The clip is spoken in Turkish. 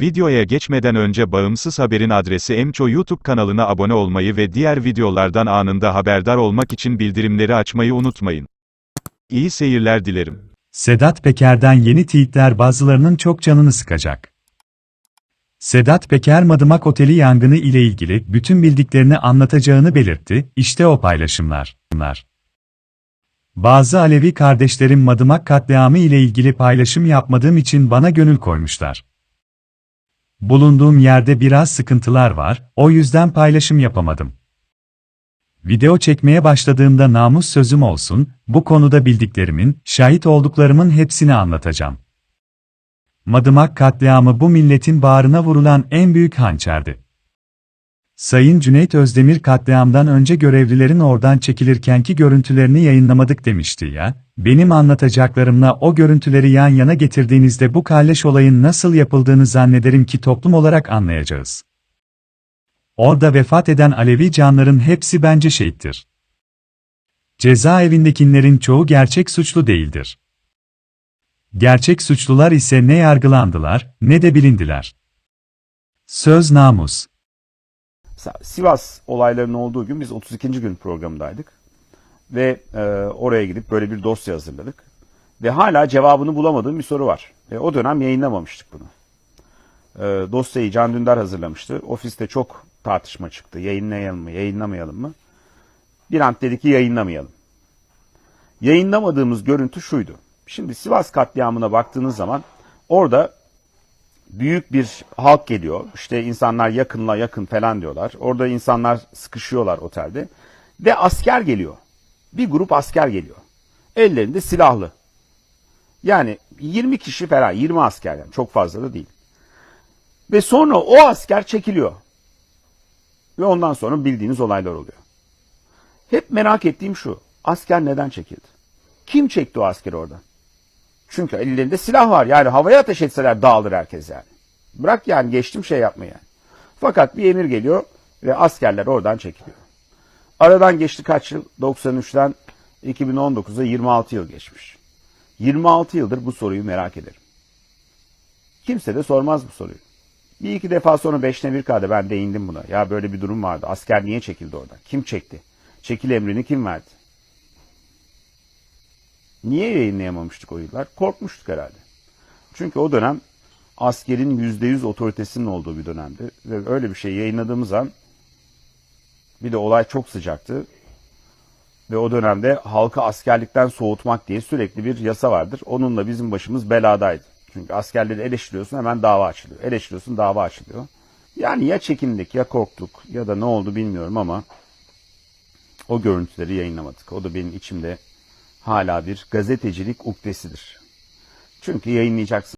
Videoya geçmeden önce Bağımsız Haber'in adresi Emço YouTube kanalına abone olmayı ve diğer videolardan anında haberdar olmak için bildirimleri açmayı unutmayın. İyi seyirler dilerim. Sedat Peker'den yeni tweetler bazılarının çok canını sıkacak. Sedat Peker Madımak Oteli yangını ile ilgili bütün bildiklerini anlatacağını belirtti, işte o paylaşımlar. Bunlar. Bazı Alevi kardeşlerim Madımak katliamı ile ilgili paylaşım yapmadığım için bana gönül koymuşlar. Bulunduğum yerde biraz sıkıntılar var, o yüzden paylaşım yapamadım. Video çekmeye başladığımda namus sözüm olsun, bu konuda bildiklerimin, şahit olduklarımın hepsini anlatacağım. Madımak katliamı bu milletin bağrına vurulan en büyük hançerdi. Sayın Cüneyt Özdemir katliamdan önce görevlilerin oradan çekilirkenki görüntülerini yayınlamadık demişti ya, benim anlatacaklarımla o görüntüleri yan yana getirdiğinizde bu kalleş olayın nasıl yapıldığını zannederim ki toplum olarak anlayacağız. Orada vefat eden Alevi canların hepsi bence şehittir. Cezaevindekilerin çoğu gerçek suçlu değildir. Gerçek suçlular ise ne yargılandılar, ne de bilindiler. Söz namus. Sivas olaylarının olduğu gün biz 32. gün programındaydık. Ve e, oraya gidip böyle bir dosya hazırladık. Ve hala cevabını bulamadığım bir soru var. E, o dönem yayınlamamıştık bunu. E, dosyayı Can Dündar hazırlamıştı. Ofiste çok tartışma çıktı. Yayınlayalım mı, yayınlamayalım mı? Bir an dedi ki yayınlamayalım. Yayınlamadığımız görüntü şuydu. Şimdi Sivas katliamına baktığınız zaman orada büyük bir halk geliyor. İşte insanlar yakınla yakın falan diyorlar. Orada insanlar sıkışıyorlar otelde. Ve asker geliyor. Bir grup asker geliyor. Ellerinde silahlı. Yani 20 kişi falan, 20 asker yani çok fazla da değil. Ve sonra o asker çekiliyor. Ve ondan sonra bildiğiniz olaylar oluyor. Hep merak ettiğim şu. Asker neden çekildi? Kim çekti o askeri oradan? Çünkü ellerinde silah var. Yani havaya ateş etseler dağılır herkes yani. Bırak yani geçtim şey yapmayı yani. Fakat bir emir geliyor ve askerler oradan çekiliyor. Aradan geçti kaç yıl? 93'ten 2019'a 26 yıl geçmiş. 26 yıldır bu soruyu merak ederim. Kimse de sormaz bu soruyu. Bir iki defa sonra 5'te 1 kade ben değindim buna. Ya böyle bir durum vardı. Asker niye çekildi oradan? Kim çekti? Çekil emrini kim verdi? Niye yayınlayamamıştık o yıllar? Korkmuştuk herhalde. Çünkü o dönem askerin %100 otoritesinin olduğu bir dönemdi. Ve öyle bir şey yayınladığımız an bir de olay çok sıcaktı. Ve o dönemde halkı askerlikten soğutmak diye sürekli bir yasa vardır. Onunla bizim başımız beladaydı. Çünkü askerleri eleştiriyorsun hemen dava açılıyor. Eleştiriyorsun dava açılıyor. Yani ya çekindik ya korktuk ya da ne oldu bilmiyorum ama o görüntüleri yayınlamadık. O da benim içimde hala bir gazetecilik ukdesidir. Çünkü yayınlayacaksın.